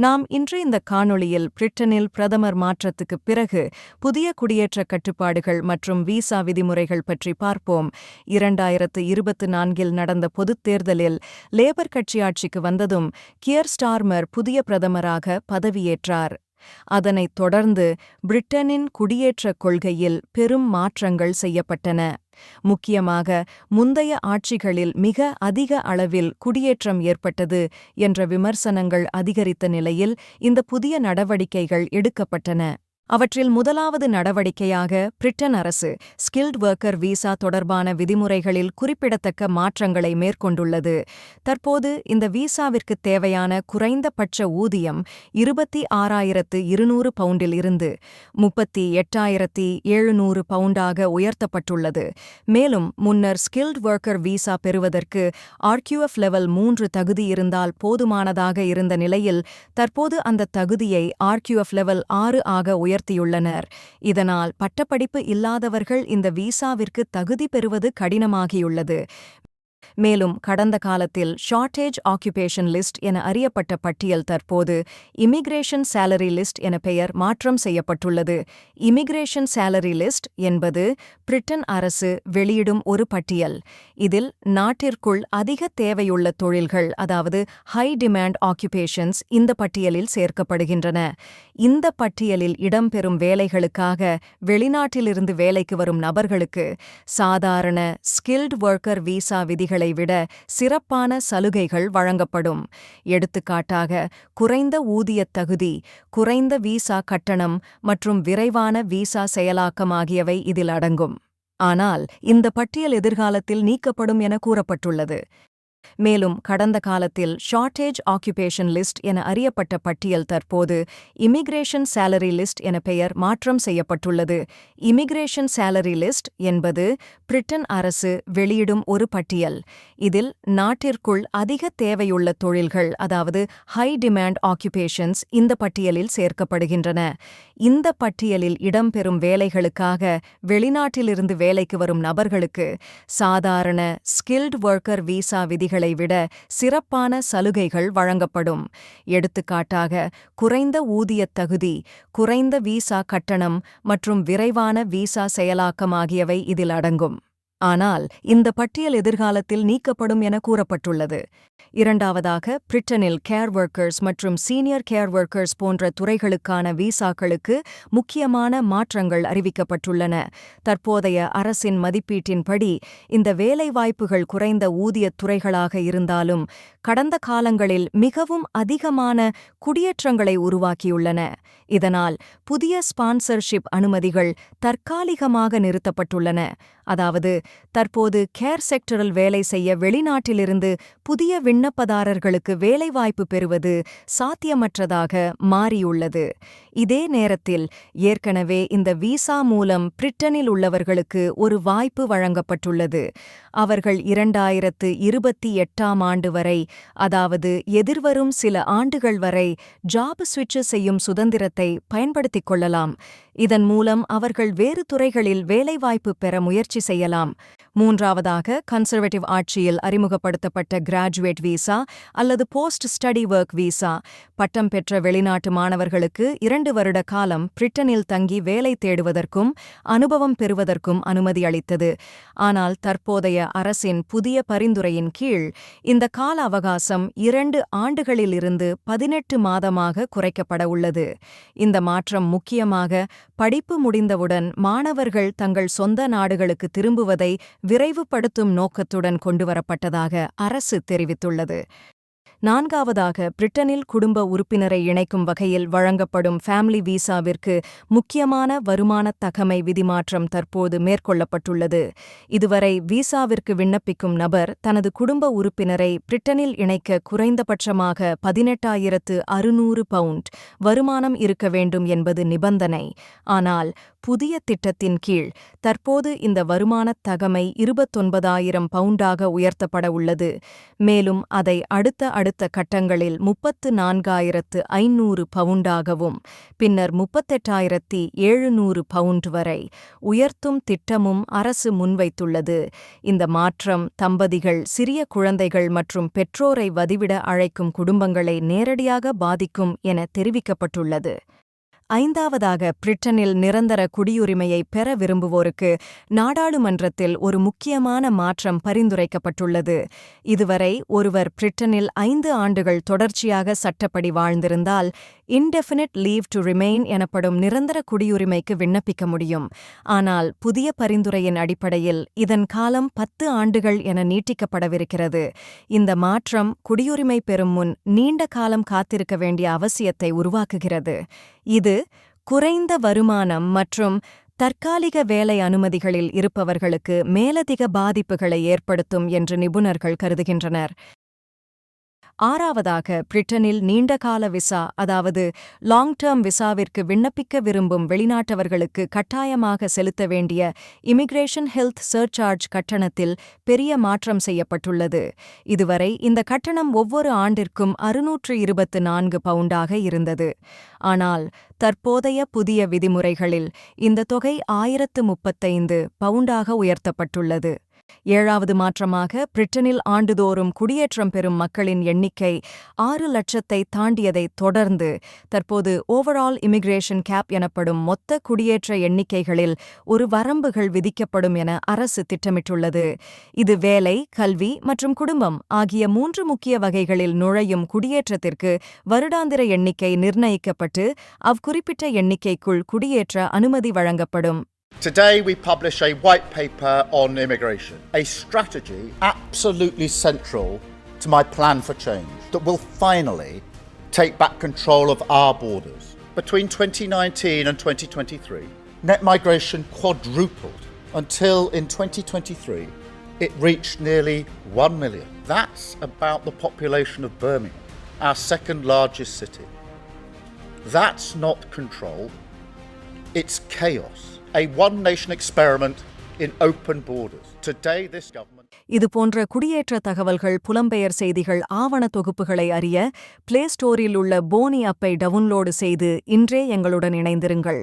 நாம் இன்று இந்த காணொளியில் பிரிட்டனில் பிரதமர் மாற்றத்துக்குப் பிறகு புதிய குடியேற்ற கட்டுப்பாடுகள் மற்றும் விசா விதிமுறைகள் பற்றி பார்ப்போம். இரண்டாயிரத்து இருபத்து நான்கில் நடந்த பொதுத் தேர்தலில் லேபர் கட்சி ஆட்சிக்கு வந்ததும் கியர் ஸ்டார்மர் புதிய பிரதமராக பதவியேற்றார். அதனைத் தொடர்ந்து பிரிட்டனின் குடியேற்றக் கொள்கையில் பெரும் மாற்றங்கள் செய்யப்பட்டன. முக்கியமாக முந்தைய ஆட்சிகளில் மிக அதிக அளவில் குடியேற்றம் ஏற்பட்டது என்ற விமர்சனங்கள் அதிகரித்த நிலையில் இந்த புதிய நடவடிக்கைகள் எடுக்கப்பட்டன. அவற்றில் முதலாவது நடவடிக்கையாக பிரிட்டன் அரசு ஸ்கில்ட் ஒர்க்கர் விசா தொடர்பான விதிமுறைகளில் குறிப்பிடத்தக்க மாற்றங்களை மேற்கொண்டுள்ளது. தற்போது இந்த விசாவிற்கு தேவையான குறைந்தபட்ச ஊதியம் இருபத்தி ஆறாயிரத்து இருநூறு பவுண்டில் இருந்து முப்பத்தி எட்டாயிரத்தி எழுநூறு பவுண்டாக உயர்த்தப்பட்டுள்ளது. மேலும் முன்னர் ஸ்கில்ட் ஒர்க்கர் விசா பெறுவதற்கு ஆர்கியூஎஃப் லெவல் மூன்று தகுதி இருந்தால் போதுமானதாக இருந்த நிலையில் தற்போது அந்த தகுதியை ஆர்கியூஎஃப் லெவல் ஆறு ஆக உயர்த்தியுள்ளனர். இதனால் பட்டப்படிப்பு இல்லாதவர்கள் இந்த விசாவிற்கு தகுதி பெறுவது கடினமாகியுள்ளது. மேலும் கடந்த காலத்தில் ஷார்ட்டேஜ் ஆக்குபேஷன் லிஸ்ட் என அறியப்பட்ட பட்டியல் தற்போது இமிகிரேஷன் சேலரி லிஸ்ட் என பெயர் மாற்றம் செய்யப்பட்டுள்ளது. இமிகிரேஷன் சேலரி லிஸ்ட் என்பது பிரிட்டன் அரசு வெளியிடும் ஒரு பட்டியல். இதில் நாட்டிற்குள் அதிக தேவையுள்ள தொழில்கள் அதாவது ஹை டிமாண்ட் ஆக்குபேஷன்ஸ் இந்த பட்டியலில் சேர்க்கப்படுகின்றன. இந்த பட்டியலில் இடம்பெறும் வேலைகளுக்காக வெளிநாட்டிலிருந்து வேலைக்கு வரும் நபர்களுக்கு சாதாரண ஸ்கில்ட் ஒர்க்கர் விசா விதி விட சிறப்பான சலுகைகள் வழங்கப்படும். எடுத்துக்காட்டாக குறைந்த ஊதியத் தகுதி குறைந்த வீசா கட்டணம் மற்றும் விரைவான விசா செயலாக்கம் ஆகியவை இதில் அடங்கும். ஆனால் இந்த பட்டியல் எதிர்காலத்தில் நீக்கப்படும் என கூறப்பட்டுள்ளது. மேலும் கடந்த காலத்தில் ஷார்ட்டேஜ் ஆக்குபேஷன் லிஸ்ட் என அறியப்பட்ட பட்டியல் தற்போது இமிகிரேஷன் சேலரி லிஸ்ட் என பெயர் மாற்றம் செய்யப்பட்டுள்ளது. இமிகிரேஷன் சேலரி லிஸ்ட் என்பது பிரிட்டன் அரசு வெளியிடும் ஒரு பட்டியல். இதில் நாட்டிற்குள் அதிக தேவையுள்ள தொழில்கள் அதாவது ஹை டிமாண்ட் ஆக்குபேஷன்ஸ் இந்த பட்டியலில் சேர்க்கப்படுகின்றன. இந்த பட்டியலில் இடம்பெறும் வேலைகளுக்காக வெளிநாட்டிலிருந்து வேலைக்கு வரும் நபர்களுக்கு சாதாரண ஸ்கில்ட் ஒர்க்கர் விசா விதி விட சிறப்பான சலுகைகள் வழங்கப்படும். எடுத்துக்காட்டாக குறைந்த ஊதியத் தகுதி குறைந்த வீசா கட்டணம் மற்றும் விரைவான வீசா செயலாக்கம் ஆகியவை இதில் அடங்கும். ஆனால் இந்த பட்டியல் எதிர்காலத்தில் நீக்கப்படும் என கூறப்பட்டுள்ளது. இரண்டாவதாக பிரிட்டனில் கேர் ஒர்க்கர்ஸ் மற்றும் சீனியர் கேர் ஒர்க்கர்ஸ் போன்ற துறைகளுக்கான விசாக்களுக்கு முக்கியமான மாற்றங்கள் அறிவிக்கப்பட்டுள்ளன. தற்போதைய அரசின் மதிப்பீட்டின்படி இந்த வேலைவாய்ப்புகள் குறைந்த ஊதியத் துறைகளாக இருந்தாலும் கடந்த காலங்களில் மிகவும் அதிகமான குடியேற்றங்களை உருவாக்கியுள்ளன. இதனால் புதிய ஸ்பான்சர்ஷிப் அனுமதிகள் தற்காலிகமாக நிறுத்தப்பட்டுள்ளன. அதாவது தற்போது கேர் செக்டரில் வேலை செய்ய வெளிநாட்டிலிருந்து புதிய விண்ணப்பதாரர்களுக்கு வேலைவாய்ப்பு பெறுவது சாத்தியமற்றதாக மாறியுள்ளது. இதே நேரத்தில் ஏற்கனவே இந்த விசா மூலம் பிரிட்டனில் உள்ளவர்களுக்கு ஒரு வாய்ப்பு வழங்கப்பட்டுள்ளது. அவர்கள் இரண்டாயிரத்து இருபத்தி எட்டாம் ஆண்டு வரை அதாவது எதிர்வரும் சில ஆண்டுகள் வரை ஜாப் சுவிட்ச் செய்யும் சுதந்திரத்தை பயன்படுத்திக் கொள்ளலாம். இதன் மூலம் அவர்கள் வேறு துறைகளில் வேலைவாய்ப்பு பெற முயற்சி செய்யலாம். மூன்றாவதாக கன்சர்வேட்டிவ் ஆட்சியில் அறிமுகப்படுத்தப்பட்ட கிராஜுவேட் விசா அல்லது போஸ்ட் ஸ்டடி ஒர்க் விசா பட்டம் பெற்ற வெளிநாட்டு மாணவர்களுக்கு இரண்டு வருட காலம் பிரிட்டனில் தங்கி வேலை தேடுவதற்கும் அனுபவம் பெறுவதற்கும் அனுமதி அளித்தது. ஆனால் தற்போதைய அரசின் புதிய பரிந்துரையின் கீழ் இந்த கால அவகாசம் இரண்டு ஆண்டுகளிலிருந்து பதினெட்டு மாதமாக குறைக்கப்பட உள்ளது. இந்த மாற்றம் முக்கியமாக படிப்பு முடிந்தவுடன் மாணவர்கள் தங்கள் சொந்த நாடுகளுக்கு திரும்புவதை விரைவுபடுத்தும் நோக்கத்துடன் கொண்டுவரப்பட்டதாக அரசு தெரிவித்துள்ளது. நான்காவதாக பிரிட்டனில் குடும்ப உறுப்பினரை இணைக்கும் வகையில் வழங்கப்படும் ஃபேமிலி விசாவிற்கு முக்கியமான வருமான தகமை விதிமாற்றம் தற்போது மேற்கொள்ளப்பட்டுள்ளது. இதுவரை விசாவிற்கு விண்ணப்பிக்கும் நபர் தனது குடும்ப உறுப்பினரை பிரிட்டனில் இணைக்க குறைந்தபட்சமாக பதினெட்டாயிரத்து அறுநூறு பவுண்ட் வருமானம் இருக்க வேண்டும் என்பது நிபந்தனை. ஆனால் புதிய திட்டத்தின் கீழ் தற்போது இந்த வருமானத் தகமை இருபத்தொன்பதாயிரம் பவுண்டாக உயர்த்தப்பட உள்ளது. மேலும் அதை அடுத்த அடுத்த அடுத்த கட்டங்களில் முப்பத்து நான்காயிரத்து ஐநூறு பவுண்டாகவும் பின்னர் முப்பத்தெட்டாயிரத்தி எழுநூறு பவுண்ட் வரை உயர்த்தும் திட்டமும் அரசு முன்வைத்துள்ளது. இந்த மாற்றம் தம்பதிகள் சிறிய குழந்தைகள் மற்றும் பெற்றோரை வதிவிட அழைக்கும் குடும்பங்களை நேரடியாக பாதிக்கும் என தெரிவிக்கப்பட்டுள்ளது. ஐந்தாவதாக பிரிட்டனில் நிரந்தர குடியுரிமையை பெற விரும்புவோருக்கு நாடாளுமன்றத்தில் ஒரு முக்கியமான மாற்றம் பரிந்துரைக்கப்பட்டுள்ளது. இதுவரை ஒருவர் பிரிட்டனில் ஐந்து ஆண்டுகள் தொடர்ச்சியாக சட்டப்படி வாழ்ந்திருந்தால் இன்டெஃபினிட் லீவ் டு ரிமெயின் எனப்படும் நிரந்தர குடியுரிமைக்கு விண்ணப்பிக்க முடியும். ஆனால் புதிய பரிந்துரையின் அடிப்படையில் இதன் காலம் பத்து ஆண்டுகள் என நீட்டிக்கப்படவிருக்கிறது. இந்த மாற்றம் குடியுரிமை பெறும் முன் நீண்ட காலம் காத்திருக்க வேண்டிய அவசியத்தை உருவாக்குகிறது. இது குறைந்த வருமானம் மற்றும் தற்காலிக வேலை அனுமதிகளில் இருப்பவர்களுக்கு மேலதிக பாதிப்புகளை ஏற்படுத்தும் என்று நிபுணர்கள் கருதுகின்றனர். ஆறாவதாக பிரிட்டனில் நீண்டகால விசா அதாவது லாங் டேர்ம் விசாவிற்கு விண்ணப்பிக்க விரும்பும் வெளிநாட்டவர்களுக்கு கட்டாயமாக செலுத்த வேண்டிய இமிகிரேஷன் ஹெல்த் சர்சார்ஜ் கட்டணத்தில் பெரிய மாற்றம் செய்யப்பட்டுள்ளது. இதுவரை இந்த கட்டணம் ஒவ்வொரு ஆண்டிற்கும் அறுநூற்று இருபத்து நான்கு பவுண்டாக இருந்தது. ஆனால் தற்போதைய புதிய விதிமுறைகளில் இந்த தொகை ஆயிரத்து முப்பத்தைந்து பவுண்டாக உயர்த்தப்பட்டுள்ளது. ஏழாவது மாற்றமாக பிரிட்டனில் ஆண்டுதோறும் குடியேற்றம் பெறும் மக்களின் எண்ணிக்கை ஆறு லட்சத்தை தாண்டியதை தொடர்ந்து தற்போது ஓவரால் இமிகிரேஷன் கேப் எனப்படும் மொத்த குடியேற்ற எண்ணிக்கைகளில் ஒரு வரம்புகள் விதிக்கப்படும் என அரசு திட்டமிட்டுள்ளது. இது வேலை கல்வி மற்றும் குடும்பம் ஆகிய மூன்று முக்கிய வகைகளில் நுழையும் குடியேற்றத்திற்கு வருடாந்திர எண்ணிக்கை நிர்ணயிக்கப்பட்டு அவ்குறிப்பிட்ட எண்ணிக்கைக்குள் குடியேற்ற அனுமதி வழங்கப்படும். Today, we publish a white paper on immigration, a strategy absolutely central to my plan for change that will finally take back control of our borders. Between 2019 and 2023, net migration quadrupled until in 2023 it reached nearly 1 million. That's about the population of Birmingham, our second largest city. That's not control, it's chaos. A one nation experiment in open borders. Today, this government. இதுபோன்ற குடியேற்ற தகவல்கள் புலம்பெயர் செய்திகள் ஆவண தொகுப்புகளை அறிய play ஸ்டோரில் உள்ள போனி அப்பை டவுன்லோடு செய்து இன்றே எங்களுடன் இணைந்திருங்கள்